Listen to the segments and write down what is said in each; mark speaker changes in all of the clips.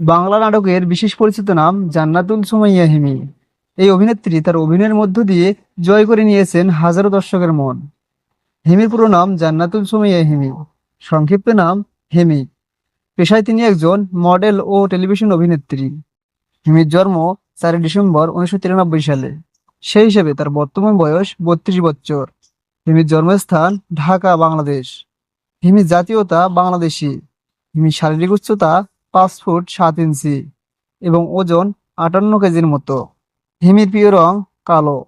Speaker 1: বাংলা নাটকের বিশেষ পরিচিত নাম জান্নাতুল সুমাইয়া হিমি। এই অভিনেত্রী তার অভিনয়ের মধ্য দিয়ে জয় করে নিয়েছেন হাজারো দর্শকের মন। হিমির পুরো নাম জান্নাতুল সুমাইয়া হিমি, সংক্ষিপ্ত নাম হেমি। পেশায় তিনি একজন মডেল ও টেলিভিশন অভিনেত্রী। হিমির জন্ম চারই ডিসেম্বর উনিশশো তিরানব্বই সালে। সেই হিসেবে তার বর্তমান বয়স বত্রিশ বছর। হিমির জন্মস্থান ঢাকা, বাংলাদেশ। হিমির জাতীয়তা বাংলাদেশি। হিমির শারীরিক উচ্চতা পাঁচ ফুট সাত ইঞ্চি এবং ওজন আটান্ন কেজির মতো। হিমির প্রিয় রং কালো।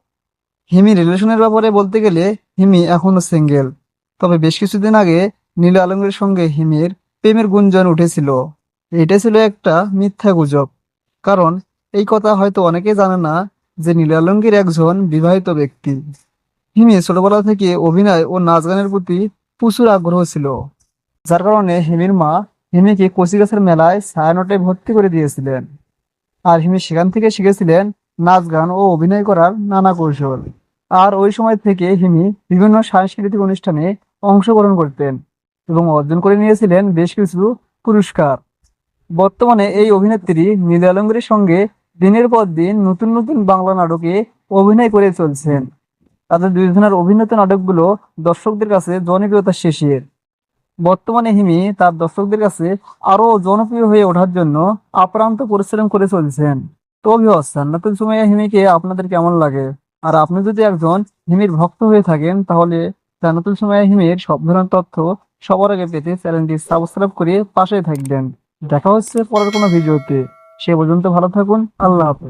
Speaker 1: হিমি রিলেশনের ব্যাপারে বলতে গেলে হিমি এখনও সিঙ্গেল। তবে বেশ কিছুদিন আগে নীল আলমের সঙ্গে হিমির প্রেমের গুঞ্জন উঠেছিল। এটা ছিল একটা মিথ্যা গুজব। কারণ এই কথা হয়তো অনেকেই জানে না যে নীল আলমগীর একজন বিবাহিত ব্যক্তি। হিমি ছোটবেলা থেকে অভিনয় ও নাচ গানের প্রতি প্রচুর আগ্রহ ছিল। যার কারণে হিমির মা হিমিকে কচিগাছের মেলায় ছায়ানটে ভর্তি করে দিয়েছিলেন? আর হিমি সেখান থেকে শিখেছিলেন নাচ গান ও অভিনয় করার নানা কৌশল। আর ওই সময় থেকে হিমি বিভিন্ন সাংস্কৃতিক অনুষ্ঠানে অংশগ্রহণ করতেন এবং অর্জন করে নিয়েছিলেন বেশ কিছু পুরস্কার। বর্তমানে এই অভিনেত্রী নীল আলমগীরের সঙ্গে দিনের পর দিন নতুন নতুন বাংলা নাটকে অভিনয় করে চলছেন। তাদের দুইজনের অভিনীত নাটকগুলো দর্শকদের কাছে জনপ্রিয়তা শেষের বর্তমানে হিমি তার দর্শকদের কাছে আরও জনপ্রিয় হয়ে ওঠার জন্য আপ্রান্ত পরিশ্রম করে চলছেন। তো ভিউয়ার্স জান্নাতুল সুমাইয়া হিমিকে আপনাদের কেমন লাগে? আর আপনি যদি একজন হিমির ভক্ত হয়ে থাকেন, তাহলে জান্নাতুল সুমাইয়া হিমির সব ধরনের তথ্য সবার আগে পেতে চ্যানেলটি সাবস্ক্রাইব করে পাশে থাকবেন। দেখা হচ্ছে পরের কোনো ভিডিওতে। সে পর্যন্ত ভালো থাকুন, আল্লাহ হাফেজ।